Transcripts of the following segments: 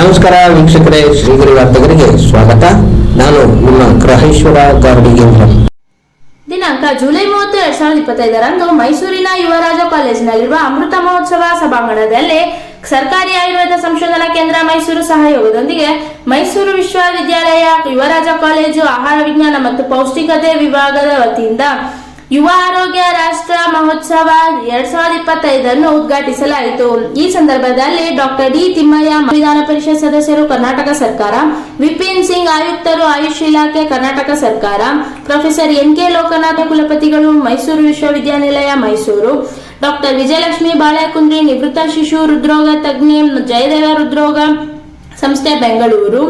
ನಮಸ್ಕಾರ ವೀಕ್ಷಕರೇ, ಶ್ರೀಗಿರಿ ವಾರ್ತೆಗರಿಗೆ ಸ್ವಾಗತ. ನಾನು ನಿಮ್ಮ ಗ್ರಹೇಶ್ವರ ಗಾರ್ಡಿಗೇಂದ್ರ ದಿನಾಂಕ ಜುಲೈ ಮೂವತ್ತು, ಎರಡ್ ಸಾವಿರದ ಇಪ್ಪತ್ತೈದರಂದು ಮೈಸೂರಿನ ಯುವರಾಜ ಕಾಲೇಜಿನಲ್ಲಿರುವ ಅಮೃತ ಮಹೋತ್ಸವ ಸಭಾಂಗಣದಲ್ಲಿ ಸರ್ಕಾರಿ ಆಯುರ್ವೇದ ಸಂಶೋಧನಾ ಕೇಂದ್ರ ಮೈಸೂರು ಸಹಯೋಗದೊಂದಿಗೆ ಮೈಸೂರು ವಿಶ್ವವಿದ್ಯಾಲಯ ಯುವರಾಜ ಕಾಲೇಜು ಆಹಾರ ವಿಜ್ಞಾನ ಮತ್ತು ಪೌಷ್ಟಿಕತೆ ವಿಭಾಗದ ವತಿಯಿಂದ ಯುವ ಆರೋಗ್ಯ ರಾಷ್ಟ್ರ ಮಹೋತ್ಸವ ಎರಡ್ ಸಾವಿರದ ಇಪ್ಪತ್ತೈದನ್ನು ಉದ್ಘಾಟಿಸಲಾಯಿತು. ಈ ಸಂದರ್ಭದಲ್ಲಿ ಡಾಕ್ಟರ್ ಡಿ ತಿಮ್ಮಯ್ಯ, ವಿಧಾನ ಪರಿಷತ್ ಸದಸ್ಯರು, ಕರ್ನಾಟಕ ಸರ್ಕಾರ, ವಿಪಿನ್ ಸಿಂಗ್ ಆಯುಕ್ತರು, ಆಯುಷ್ ಇಲಾಖೆ, ಕರ್ನಾಟಕ ಸರ್ಕಾರ, ಪ್ರೊಫೆಸರ್ ಎನ್ ಕೆ ಲೋಕನಾಥ ಕುಲಪತಿಗಳು, ಮೈಸೂರು ವಿಶ್ವವಿದ್ಯಾನಿಲಯ, ಮೈಸೂರು. ಡಾಕ್ಟರ್ ವಿಜಯಲಕ್ಷ್ಮಿ ಬಾಳೆಕುಂದ್ರಿ, ನಿವೃತ್ತ ಶಿಶು ಹೃದ್ರೋಗ ತಜ್ಞೆ, ಜಯದೇವ ಹೃದ್ರೋಗ ಸಂಸ್ಥೆ, Bengaluru.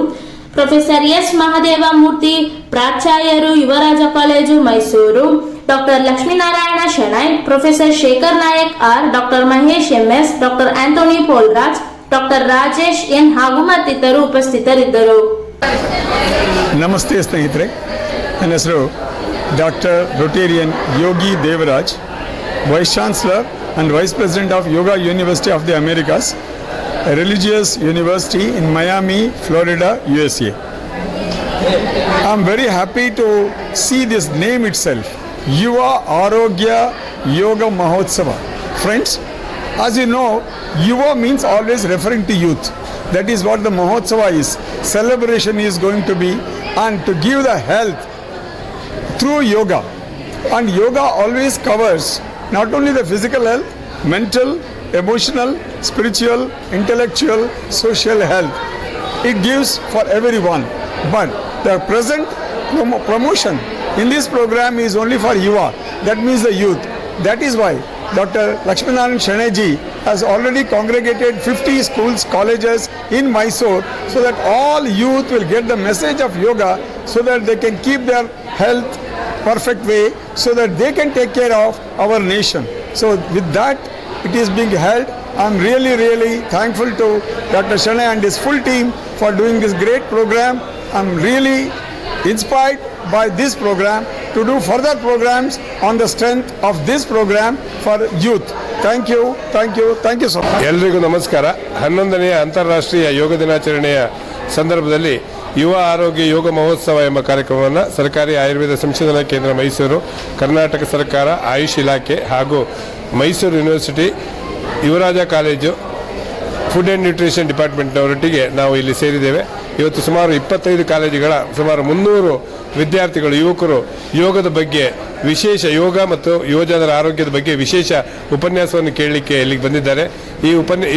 Professor S Mahadeva Murthy, ಪ್ರಾಚಾರ್ಯರು, Yuvaraja college, Mysuru. doctor Lakshminarayana Shenoy professor Shekhar Nayak R doctor Mahesh MS doctor Antony Polraj doctor Rajesh N ಹಾಗೂ ಮತ್ತಿತರರು ಉಪಸ್ಥಿತರಿದ್ದರು ನಮಸ್ತೆ ಸ್ನೇಹಿತರೆ ನನ್ನ ಹೆಸರು doctor Rotarian Yogi Devaraj vice chancellor and vice president of yoga university of the Americas religious university in Miami Florida U S A I am very happy to see this name itself ಯುವ ಆರೋಗ್ಯ ಯೋಗ ಮಹೋತ್ಸವ friends As you know, Yuva means always referring to youth. That is what the Mahotsava is. Celebration is going to be, and to give the health through yoga. And yoga always covers not only the physical health, mental, emotional, spiritual, intellectual, social health. It gives for everyone. But the present promo- promotion in this program is only for Yuva. That means the youth. That is why Dr. Lakshminarayan Shaneji has already congregated 50 schools, colleges in Mysore so that all youth will get the message of yoga so that they can keep their health perfect way so that they can take care of our nation. So with that, it is being held. I'm really, really thankful to Dr. Shanay and his full team for doing this great program. I'm really inspired by this program to do further programs on the strength of this program for youth. Thank you, thank you, thank you so much. ಎಲ್ರಿಗೂ ನಮಸ್ಕಾರ ಹನ್ನೊಂದನೆಯ ಅಂತಾರಾಷ್ಟ್ರೀಯ ಯೋಗ ದಿನಾಚರಣೆಯ ಸಂದರ್ಭದಲ್ಲಿ ಯುವ ಆರೋಗ್ಯ ಯೋಗ ಮಹೋತ್ಸವ ಎಂಬ ಕಾರ್ಯಕ್ರಮವನ್ನು ಸರ್ಕಾರಿ ಆಯುರ್ವೇದ ಸಂಶೋಧನಾ ಕೇಂದ್ರ ಮೈಸೂರು ಕರ್ನಾಟಕ ಸರ್ಕಾರ ಆಯುಷ್ ಇಲಾಖೆ ಹಾಗೂ Mysuru university Yuvaraja college food and nutrition ಡಿಪಾರ್ಟ್ಮೆಂಟ್ನವರೊಟ್ಟಿಗೆ ನಾವು ಇಲ್ಲಿ ಸೇರಿದ್ದೇವೆ ಇವತ್ತು ಸುಮಾರು ಇಪ್ಪತ್ತೈದು ಕಾಲೇಜುಗಳ, ಸುಮಾರು ಮುನ್ನೂರು ವಿದ್ಯಾರ್ಥಿಗಳು, ಯುವಕರು ಯೋಗದ ಬಗ್ಗೆ ವಿಶೇಷ ಯೋಗ ಮತ್ತು ಯುವಜನರ ಆರೋಗ್ಯದ ಬಗ್ಗೆ ವಿಶೇಷ ಉಪನ್ಯಾಸವನ್ನು ಕೇಳಲಿಕ್ಕೆ ಇಲ್ಲಿಗೆ ಬಂದಿದ್ದಾರೆ. ಈ ಉಪನ್ಯ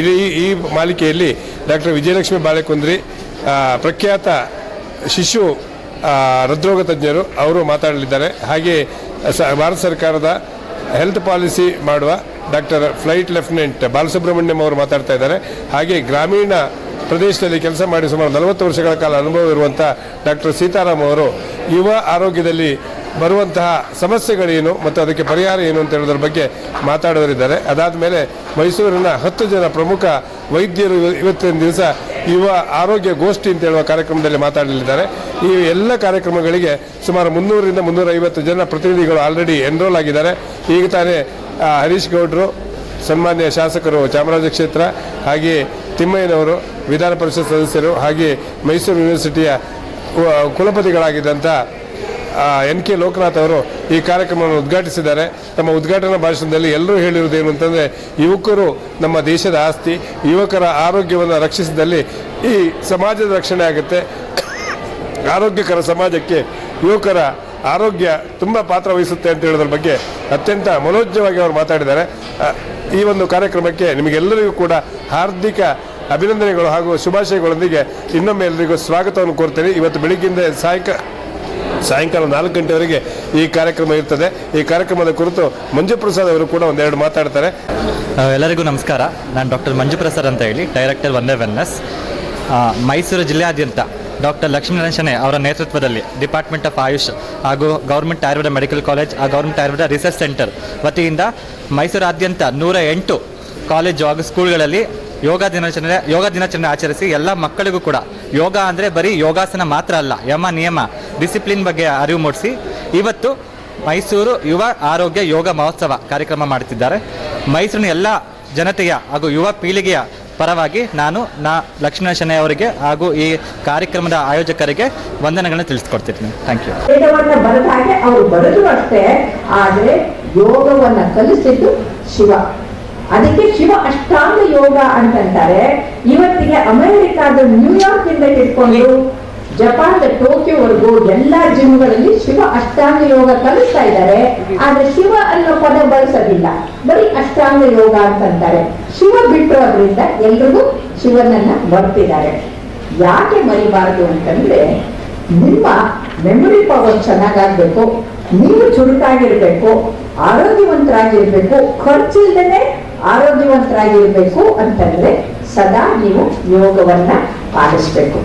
ಈ ಮಾಲಿಕೆಯಲ್ಲಿ ಡಾಕ್ಟರ್ ವಿಜಯಲಕ್ಷ್ಮಿ ಬಾಳೆಕುಂದ್ರಿ ಪ್ರಖ್ಯಾತ ಶಿಶು ಹೃದ್ರೋಗ ತಜ್ಞರು ಅವರು ಮಾತಾಡಲಿದ್ದಾರೆ. ಹಾಗೆ ಭಾರತ ಸರ್ಕಾರದ ಹೆಲ್ತ್ ಪಾಲಿಸಿ ಮಾಡುವ ಡಾಕ್ಟರ್ ಫ್ಲೈಟ್ ಲೆಫ್ಟಿನೆಂಟ್ ಬಾಲಸುಬ್ರಹ್ಮಣ್ಯಂ ಅವರು ಮಾತಾಡ್ತಾ ಇದ್ದಾರೆ. ಹಾಗೆ ಗ್ರಾಮೀಣ ಪ್ರದೇಶದಲ್ಲಿ ಕೆಲಸ ಮಾಡಿ ಸುಮಾರು ನಲವತ್ತು ವರ್ಷಗಳ ಕಾಲ ಅನುಭವ ಇರುವಂಥ ಡಾಕ್ಟರ್ ಸೀತಾರಾಮ್ ಅವರು ಯುವ ಆರೋಗ್ಯದಲ್ಲಿ ಬರುವಂತಹ ಸಮಸ್ಯೆಗಳೇನು ಮತ್ತು ಅದಕ್ಕೆ ಪರಿಹಾರ ಏನು ಅಂತ ಹೇಳೋದ್ರ ಬಗ್ಗೆ ಮಾತಾಡೋರಿದ್ದಾರೆ. ಅದಾದ ಮೇಲೆ ಮೈಸೂರಿನ ಹತ್ತು ಜನ ಪ್ರಮುಖ ವೈದ್ಯರು ಇವತ್ತಿನ ದಿವಸ ಯುವ ಆರೋಗ್ಯ ಗೋಷ್ಠಿ ಅಂತ ಹೇಳುವ ಕಾರ್ಯಕ್ರಮದಲ್ಲಿ ಮಾತಾಡಲಿದ್ದಾರೆ. ಈ ಎಲ್ಲ ಕಾರ್ಯಕ್ರಮಗಳಿಗೆ ಸುಮಾರು ಮುನ್ನೂರರಿಂದ ಮುನ್ನೂರೈವತ್ತು ಜನ ಪ್ರತಿನಿಧಿಗಳು ಆಲ್ರೆಡಿ ಎನ್ರೋಲ್ ಆಗಿದ್ದಾರೆ. ಈಗ ತಾನೇ ಹರೀಶ್ ಗೌಡ್ರು, ಸನ್ಮಾನ್ಯ ಶಾಸಕರು ಚಾಮರಾಜ ಕ್ಷೇತ್ರ, ಹಾಗೆಯೇ ತಿಮ್ಮಯ್ಯನವರು ವಿಧಾನ ಪರಿಷತ್ ಸದಸ್ಯರು ಹಾಗೆ ಮೈಸೂರು ಯೂನಿವರ್ಸಿಟಿಯ ಕುಲಪತಿಗಳಾಗಿದ್ದಂಥ ಎನ್ ಕೆ ಲೋಕನಾಥ್ ಅವರು ಈ ಕಾರ್ಯಕ್ರಮವನ್ನು ಉದ್ಘಾಟಿಸಿದ್ದಾರೆ. ತಮ್ಮ ಉದ್ಘಾಟನಾ ಭಾಷಣದಲ್ಲಿ ಎಲ್ಲರೂ ಹೇಳಿರುವುದು ಏನು ಅಂತಂದರೆ, ಯುವಕರು ನಮ್ಮ ದೇಶದ ಆಸ್ತಿ, ಯುವಕರ ಆರೋಗ್ಯವನ್ನು ರಕ್ಷಿಸಿದಲ್ಲಿ ಈ ಸಮಾಜದ ರಕ್ಷಣೆ ಆಗುತ್ತೆ. ಆರೋಗ್ಯಕರ ಸಮಾಜಕ್ಕೆ ಯುವಕರ ಆರೋಗ್ಯ ತುಂಬ ಪಾತ್ರ ವಹಿಸುತ್ತೆ ಅಂತ ಹೇಳೋದ್ರ ಬಗ್ಗೆ ಅತ್ಯಂತ ಮನೋಜ್ಞವಾಗಿ ಅವರು ಮಾತಾಡಿದ್ದಾರೆ. ಈ ಒಂದು ಕಾರ್ಯಕ್ರಮಕ್ಕೆ ನಿಮಗೆಲ್ಲರಿಗೂ ಕೂಡ ಹಾರ್ದಿಕ ಅಭಿನಂದನೆಗಳು ಹಾಗೂ ಶುಭಾಶಯಗಳೊಂದಿಗೆ ಇನ್ನೊಮ್ಮೆ ಎಲ್ಲರಿಗೂ ಸ್ವಾಗತವನ್ನು ಕೋರ್ತೇನೆ. ಇವತ್ತು ಬೆಳಿಗ್ಗೆಯಿಂದ ಸಾಯಂಕಾಲ ಸಾಯಂಕಾಲ ನಾಲ್ಕು ಗಂಟೆವರೆಗೆ ಈ ಕಾರ್ಯಕ್ರಮ ಇರ್ತದೆ. ಈ ಕಾರ್ಯಕ್ರಮದ ಕುರಿತು ಮಂಜು ಪ್ರಸಾದ್ ಅವರು ಕೂಡ ಒಂದೆರಡು ಮಾತಾಡ್ತಾರೆ. ಎಲ್ಲರಿಗೂ ನಮಸ್ಕಾರ. ನಾನು ಡಾಕ್ಟರ್ ಮಂಜು ಪ್ರಸಾದ್ ಅಂತ ಹೇಳಿ, ಡೈರೆಕ್ಟರ್ ಒಂದೇ ವೆಲ್ನೆಸ್ ಮೈಸೂರು ಜಿಲ್ಲೆಯಾದ್ಯಂತ ಡಾಕ್ಟರ್ ಲಕ್ಷ್ಮೀನಾರಾಯಣ ಅವರ ನೇತೃತ್ವದಲ್ಲಿ ಡಿಪಾರ್ಟ್ಮೆಂಟ್ ಆಫ್ ಆಯುಷ್ ಹಾಗೂ ಗೌರ್ಮೆಂಟ್ ಆಯುರ್ವೇದ ಮೆಡಿಕಲ್ ಕಾಲೇಜ್ ಆ ಗೌರ್ಮೆಂಟ್ ಆಯುರ್ವೇದ ರಿಸರ್ಚ್ ಸೆಂಟರ್ ವತಿಯಿಂದ ಮೈಸೂರಾದ್ಯಂತ ನೂರ ಎಂಟು ಕಾಲೇಜು ಹಾಗೂ ಸ್ಕೂಲ್ಗಳಲ್ಲಿ ಯೋಗ ದಿನಾಚರಣೆ ಯೋಗ ದಿನಾಚರಣೆ ಆಚರಿಸಿ ಎಲ್ಲ ಮಕ್ಕಳಿಗೂ ಕೂಡ. ಯೋಗ ಅಂದರೆ ಬರೀ ಯೋಗಾಸನ ಮಾತ್ರ ಅಲ್ಲ, ಯಮ, ನಿಯಮ ಡಿಸಿಪ್ಲಿನ್ ಬಗ್ಗೆ ಅರಿವು ಮೂಡಿಸಿ. ಇವತ್ತು ಮೈಸೂರು ಯುವ ಆರೋಗ್ಯ ಯೋಗ ಮಹೋತ್ಸವ ಕಾರ್ಯಕ್ರಮ ಮಾಡುತ್ತಿದ್ದಾರೆ ಮೈಸೂರಿನ ಎಲ್ಲ ಜನತೆಯ ಹಾಗೂ ಯುವ ಪೀಳಿಗೆಯ ಪರವಾಗಿ ನಾನು, ನಾ ಲಕ್ಷ್ಮಣ ಅವರಿಗೆ ಹಾಗೂ ಈ ಕಾರ್ಯಕ್ರಮದ ಆಯೋಜಕರಿಗೆ ವಂದನೆಗಳನ್ನು ತಿಳಿಸ್ಕೊಡ್ತಿದ್ದೀನಿ. ಥ್ಯಾಂಕ್ ಯು ವೇದವನ್ನ ಬರೆದ ಹಾಗೆ ಅವರು ಅಷ್ಟೇ, ಆದರೆ ಯೋಗವನ್ನು ಕಲಿಸಿದ್ದು ಶಿವ. ಅದಕ್ಕೆ ಶಿವ ಅಷ್ಟಾಂಗ ಯೋಗ ಅಂತಂತಾರೆ ಇವತ್ತಿಗೆ ಅಮೆರಿಕಾದ ನ್ಯೂಯಾರ್ಕ್ ಇಂದ ಹಿಡ್ಕೊಂಡು ಜಪಾನ್ದ ಟೋಕಿಯೋವರೆಗೂ ಎಲ್ಲಾ ಜಿಮ್ಗಳಲ್ಲಿ ಶಿವ ಅಷ್ಟಾಂಗ ಯೋಗ ಕಲಿಸ್ತಾ ಇದ್ದಾರೆ. ಆದ್ರೆ ಶಿವ ಅನ್ನೋ ಪದ ಬಳಸೋದಿಲ್ಲ. ಬರೀ ಅಷ್ಟಾಂಗ ಯೋಗ ಅಂತಂತಾರೆ ಶಿವ ಬಿಟ್ಟಿರೋದ್ರಿಂದ ಎಲ್ರಿಗೂ ಶಿವನನ್ನ ಬರ್ತಿದ್ದಾರೆ ಯಾಕೆ ಮರಿಬಾರದು ಅಂತಂದ್ರೆ ನಿಮ್ಮ ಮೆಮೊರಿ ಪವರ್ ಚೆನ್ನಾಗಾಗ್ಬೇಕು, ನೀವು ಚುರುಕಾಗಿರ್ಬೇಕು, ಆರೋಗ್ಯವಂತರಾಗಿರ್ಬೇಕು, ಖರ್ಚಿಲ್ದೇನೆ ಆರೋಗ್ಯವಂತರಾಗಿರ್ಬೇಕು ಅಂತಂದ್ರೆ ಸದಾ ನೀವು ಯೋಗವನ್ನ ಪಾಲಿಸ್ಬೇಕು.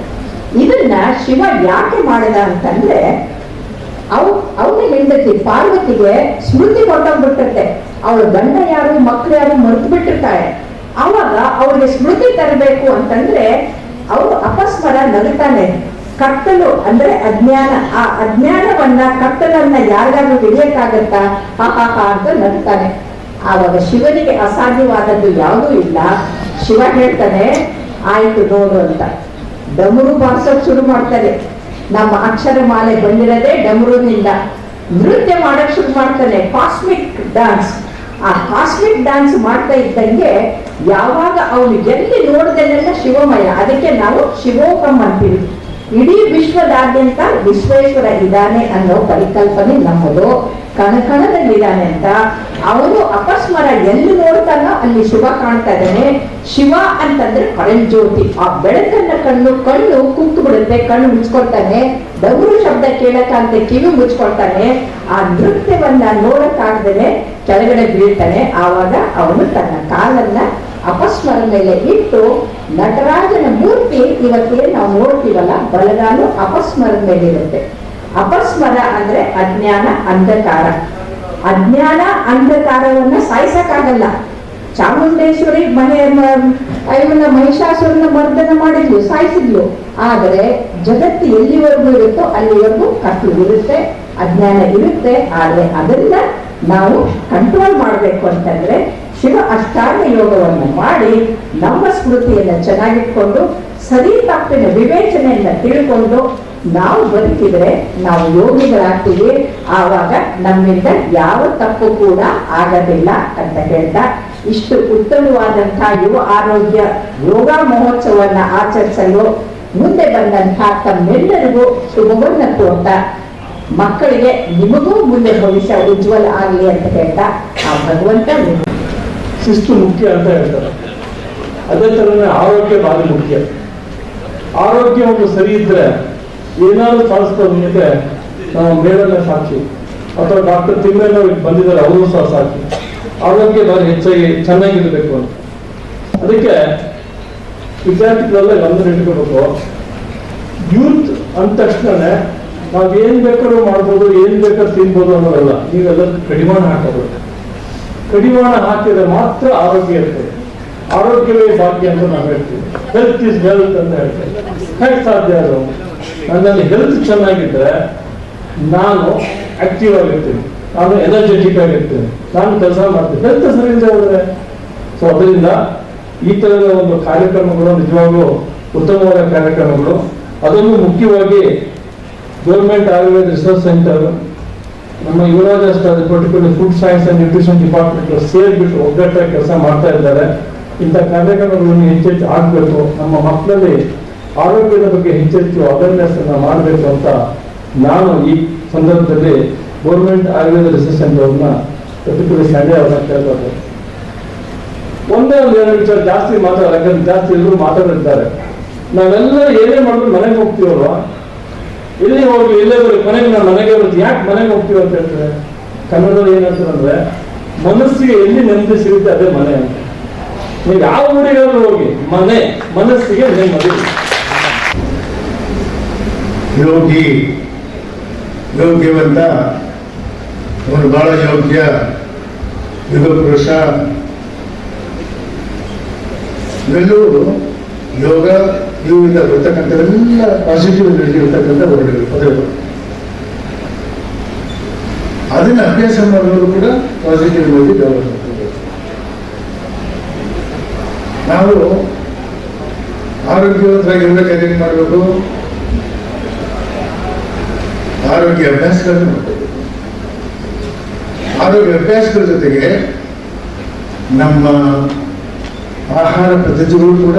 ಇದನ್ನ ಶಿವ ಯಾಕೆ ಮಾಡಿದ ಅಂತಂದ್ರೆ, ಅವ್, ಅವನ ಹೆಂಡತಿ ಪಾರ್ವತಿಗೆ ಸ್ಮೃತಿ ಹೊಟ್ಟೋಗ್ಬಿಟ್ಟಿರುತ್ತೆ ಅವಳ ಗಂಡ ಯಾರು, ಮಕ್ಳು ಯಾರು ಮರೆತು ಬಿಟ್ಟಿರ್ತಾಳೆ ಅವಾಗ ಅವಳಿಗೆ ಸ್ಮೃತಿ ತರಬೇಕು ಅಂತಂದ್ರೆ ಅವರು ಅಪಸ್ಮರ ನಗುತ್ತಾನೆ. ಕತ್ತಲು ಅಂದ್ರೆ ಅಜ್ಞಾನ. ಆ ಅಜ್ಞಾನವನ್ನ ಕತ್ತಲನ್ನ ಯಾರಿಗಾದ್ರೂ ಹಿಡಿಯಕ್ಕಾಗತ್ತಾ? ಹಾ ಹಾ ಹಾ ಅಂತ ನಗುತ್ತಾನೆ. ಆವಾಗ ಶಿವನಿಗೆ ಅಸಾಧ್ಯವಾದದ್ದು ಯಾವುದೂ ಇಲ್ಲ. ಶಿವ ಹೇಳ್ತಾನೆ, ಆಯ್ತು ನೋಡು ಅಂತ. ಡಮರು ಬಾರ್ಸೋಕ್ ಶುರು ಮಾಡ್ತಾನೆ. ನಮ್ಮ ಅಕ್ಷರ ಮಾಲೆ ಬಂದಿರೋದೇ ಡಮರುನಿಂದ. ನೃತ್ಯ ಮಾಡಕ್ ಶುರು ಮಾಡ್ತಾನೆ ಕಾಸ್ಮಿಕ್ ಡಾನ್ಸ್ ಆ ಕಾಸ್ಮಿಕ್ ಡಾನ್ಸ್ ಮಾಡ್ತಾ ಇದ್ದಂಗೆ ಯಾವಾಗ ಅವನು ಎಲ್ಲಿ ನೋಡಿದಲ್ಲೆಲ್ಲ ಶಿವಮಯ. ಅದಕ್ಕೆ ನಾವು ಶಿವೋಕಂ ಅಂತೀವಿ. ಇಡೀ ವಿಶ್ವದಾದ್ಯಂತ ವಿಶ್ವೇಶ್ವರ ಇದ್ದಾನೆ ಅನ್ನೋ ಪರಿಕಲ್ಪನೆ ನಮ್ಮದು. ಕಣಕಣದಲ್ಲಿದ್ದಾನೆ ಅಂತ ಅವನು ಅಪಸ್ಮರ ಎಲ್ಲಿ ನೋಡ್ತಾನೋ ಅಲ್ಲಿ ಶಿವ ಕಾಣ್ತಾ ಇದ್ದಾನೆ. ಶಿವ ಅಂತಂದ್ರೆ ಪರಂಜ್ಯೋತಿ ಜ್ಯೋತಿ. ಆ ಬೆಳಕನ್ನ ಕಣ್ಣು ಕಣ್ಣು ಕುಂತು ಬಿಡುತ್ತೆ, ಕಣ್ಣು ಮುಚ್ಕೊಳ್ತಾನೆ. ಡಬರು ಶಬ್ದ ಕೇಳಕ್ಕಂತೆ ಕಿವಿ ಮುಚ್ಕೊಳ್ತಾನೆ. ಆ ನೃತ್ಯವನ್ನ ನೋಡಕ್ಕಾಗ್ದೇನೆ ಕೆಳಗಡೆ ಬೀಳ್ತಾನೆ. ಆವಾಗ ಅವನು ತನ್ನ ಕಾಲನ್ನ ಅಪಸ್ಮರ ಮೇಲೆ ಇಟ್ಟು ನಟರಾಜನ ಮೂರ್ತಿ ಇವತ್ತೇನು ನಾವು ನೋಡ್ತೀವಲ್ಲ, ಬಲಗಾಲು ಅಪಸ್ಮರ ಮೇಲಿರುತ್ತೆ. ಅಪಸ್ಮರ ಅಂದ್ರೆ ಅಜ್ಞಾನ, ಅಂಧಕಾರ. ಅಜ್ಞಾನ, ಅಂಧಕಾರವನ್ನ ಸಾಯಿಸಕ್ಕಾಗಲ್ಲ. ಚಾಮುಂಡೇಶ್ವರಿ ಮನೆ ಇವನ್ನ ಮಹಿಷಾಸುರನ ಮರ್ದನ ಮಾಡಿದ್ಲು, ಸಾಯಿಸಿದ್ಲು. ಆದರೆ ಜಗತ್ತು ಎಲ್ಲಿವರೆಗೂ ಇರುತ್ತೋ ಅಲ್ಲಿವರೆಗೂ ಕಟ್ಟು ಇರುತ್ತೆ, ಅಜ್ಞಾನ ಇರುತ್ತೆ. ಆದರೆ ಅದನ್ನ ನಾವು ಕಂಟ್ರೋಲ್ ಮಾಡಬೇಕು ಅಂತಂದ್ರೆ ಶಿವ ಅಷ್ಟಾಂಗ ಯೋಗವನ್ನು ಮಾಡಿ ನಮ್ಮ ಸ್ಮೃತಿಯನ್ನ ಚೆನ್ನಾಗಿಟ್ಕೊಂಡು ಸರಿ ತಪ್ಪಿನ ವಿವೇಚನೆಯನ್ನ ತಿಳ್ಕೊಂಡು ನಾವು ಬದುಕಿದ್ರೆ ನಾವು ಯೋಗಿಗಳಾಗ್ತೀವಿ. ಆವಾಗ ನಮ್ಮಿಂದ ಯಾವ ತಪ್ಪು ಕೂಡ ಆಗೋದಿಲ್ಲ ಅಂತ ಹೇಳ್ತಾ ಇಷ್ಟು ಉತ್ತಮವಾದಂತಹ ಯುವ ಆರೋಗ್ಯ ಯೋಗ ಮಹೋತ್ಸವವನ್ನು ಆಚರಿಸಲು ಮುಂದೆ ಬಂದಂತಹ ತಮ್ಮೆಲ್ಲರಿಗೂ ಶುಭವನ್ನು ಕೋರ್ತಾ ಮಕ್ಕಳಿಗೆ ನಿಮಗೂ ಮುಂದೆ ಭವಿಷ್ಯ ಉಜ್ವಲ ಆಗಲಿ ಅಂತ ಹೇಳ್ತಾ ಆ ಭಗವಂತ ಶಿಸ್ತು ಮುಖ್ಯ ಅಂತ ಹೇಳ್ತಾರೆ. ಅದೇ ಥರನೇ ಆರೋಗ್ಯ ಭಾರಿ ಮುಖ್ಯ. ಆರೋಗ್ಯ ಒಂದು ಸರಿ ಇದ್ರೆ ಏನಾದ್ರು ಸಾಧಿಸ್ಬೋದು ಅಂದ್ರೆ ನಾವು ಮೇಡನ್ನ ಸಾಕ್ಷಿ. ಅಥವಾ ಡಾಕ್ಟರ್ ತಿಮ್ಮೇನವ್ರು ಬಂದಿದ್ದಾರೆ, ಅವರು ಸಹ ಸಾಕ್ಷಿ. ಆರೋಗ್ಯ ಭಾರಿ ಹೆಚ್ಚಾಗಿ ಚೆನ್ನಾಗಿರಬೇಕು ಅಂತ. ಅದಕ್ಕೆ ವಿದ್ಯಾರ್ಥಿಗಳೆಲ್ಲ ಗಮನ ಇಟ್ಕೋಬೇಕು. ಯೂತ್ ಅಂದ ತಕ್ಷಣನೇ ನಾವ್ ಏನ್ ಬೇಕಾದ್ರೂ ಮಾಡ್ಬೋದು, ಏನ್ ಬೇಕಾದ್ರೂ ತಿನ್ಬೋದು ಅನ್ನೋದಲ್ಲ. ನೀವೆಲ್ಲ ಕಡಿಮೆ ಹಾಕೋಬೇಕು ಕಡಿವಾಣ ಹಾಕಿದ್ರೆ ಮಾತ್ರ ಆರೋಗ್ಯ ಇರ್ತದೆ ಆರೋಗ್ಯವೇ ಭಾಗ್ಯ ಅಂತ ನಾವು ಹೇಳ್ತೀವಿ ಹೆಲ್ತ್ ಇಸ್ ವೆಲ್ತ್ ಅಂತ ಹೇಳ್ತೇವೆ ಹೇಗೆ ಸಾಧ್ಯ ಅದು? ನನ್ನಲ್ಲಿ ಹೆಲ್ತ್ ಚೆನ್ನಾಗಿದ್ರೆ ನಾನು ಆಕ್ಟಿವ್ ಆಗಿರ್ತೀನಿ. ನಾನು ಎನರ್ಜೆಟಿಕ್ ಆಗಿರ್ತೇನೆ. ನಾನು ಕೆಲಸ ಮಾಡ್ತೀನಿ. ಹೆಲ್ತ್ ಸರಿಯಿಂದ ಹೋದ್ರೆ? ಸೊ ಅದರಿಂದ ಈ ಥರದ ಒಂದು ಕಾರ್ಯಕ್ರಮಗಳು ನಿಜವಾಗ್ಲೂ ಉತ್ತಮವಾದ ಕಾರ್ಯಕ್ರಮಗಳು. ಅದನ್ನು ಮುಖ್ಯವಾಗಿ ಗೌರ್ಮೆಂಟ್ ಆಯುರ್ವೇದ ರಿಸರ್ಚ್ ಸೆಂಟರ್ ನಮ್ಮ Yuvaraja particular food science and nutrition department ಸೇರ್ಬಿಟ್ಟು ಒಗ್ಗಟ್ಟಾಗಿ ಕೆಲಸ ಮಾಡ್ತಾ ಇದ್ದಾರೆ. ಇಂಥ ಕಾರ್ಯಕ್ರಮಗಳನ್ನು ಹೆಚ್ಚೆಚ್ಚು ಆಗಬೇಕು. ನಮ್ಮ ಮಕ್ಕಳಲ್ಲಿ ಆರೋಗ್ಯದ ಬಗ್ಗೆ ಹೆಚ್ಚೆಚ್ಚು ಅವೇರ್ನೆಸ್ ಅನ್ನು ಮಾಡಬೇಕು ಅಂತ ನಾನು ಈ ಸಂದರ್ಭದಲ್ಲಿ ಗೌರ್ಮೆಂಟ್ ಆಯುರ್ವೇದ ರಿಸರ್ಚ್ ಸೆಂಟರ್ ಅವ್ರನ್ನ ಪರ್ಟಿಕ್ಯುಲರ್ ಸಂಡೆ ಅವ್ರನ್ನ ಕೇಳ್ತಾರೆ ಒಂದೇ ಒಂದು ಎರಡು ವಿಚಾರ ಜಾಸ್ತಿ ಮಾತಾಡ ಜಾಸ್ತಿ ಎಲ್ಲರೂ ಮಾತಾಡಿರ್ತಾರೆ ನಾವೆಲ್ಲ ಏನೇ ಮಾಡಿದ್ರು ಮನೆಗೆ ಹೋಗ್ತೀವಲ್ವಾ? ಎಲ್ಲಿ ಹೋಗಿ ಇಲ್ಲೇ ಬರೀ ಮನೆಗೆ ಮನೆಗೆ ಬರ್ತೀವಿ ಯಾಕೆ ಮನೆಗೆ ಹೋಗ್ತೀವಿ ಅಂತ ಹೇಳ್ತಾರೆ ಕನ್ನಡದಲ್ಲಿ ಏನಂತಂದ್ರೆ ಮನಸ್ಸಿಗೆ ಎಲ್ಲಿ ನೆಮ್ಮದಿ ಸಿಗುತ್ತೆ ಅದೇ ಮನೆ ಅಂತ. ನೀವು ಯಾವ ಊರಿಗಾದ್ರೂ ಹೋಗಿ ಮನೆ, ಮನಸ್ಸಿಗೆ ನೆಮ್ಮದಿ. ಯೋಗಿ, ಯೋಗ್ಯವಂತ. ಅವನು ಬಹಳ ಯೋಗ್ಯ. ಯುಗ ಪುರುಷ. ಇವೆಲ್ಲೂ ಯೋಗ ಇವುಗಳಿಂದ ಬರ್ತಕ್ಕಂಥವೆಲ್ಲ ಪಾಸಿಟಿವ್ ಎನರ್ಜಿ ಇರ್ತಕ್ಕಂಥ ವರ್ಡ್ಗಳು ಪದಗಳು. ಅದನ್ನ ಅಭ್ಯಾಸ ಮಾಡೋದು ಕೂಡ ಪಾಸಿಟಿವ್ ಎನರ್ಜಿ ಡೆವಲಪ್ ಆಗ್ತದೆ ನಾವು ಆರೋಗ್ಯವಂತರಾಗಿರ್ಬೇಕಾದ್ರೆ ಏನು ಮಾಡಬೇಕು? ಆರೋಗ್ಯ ಅಭ್ಯಾಸಗಳನ್ನು ಮಾಡಬೇಕು. ಆರೋಗ್ಯ ಅಭ್ಯಾಸಗಳ ಜೊತೆಗೆ ನಮ್ಮ ಆಹಾರ ಪದ್ಧತಿಗಳು ಕೂಡ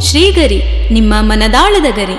ಶ್ರೀಗರಿ ನಿಮ್ಮ ಮನದಾಳದ ಗರಿ.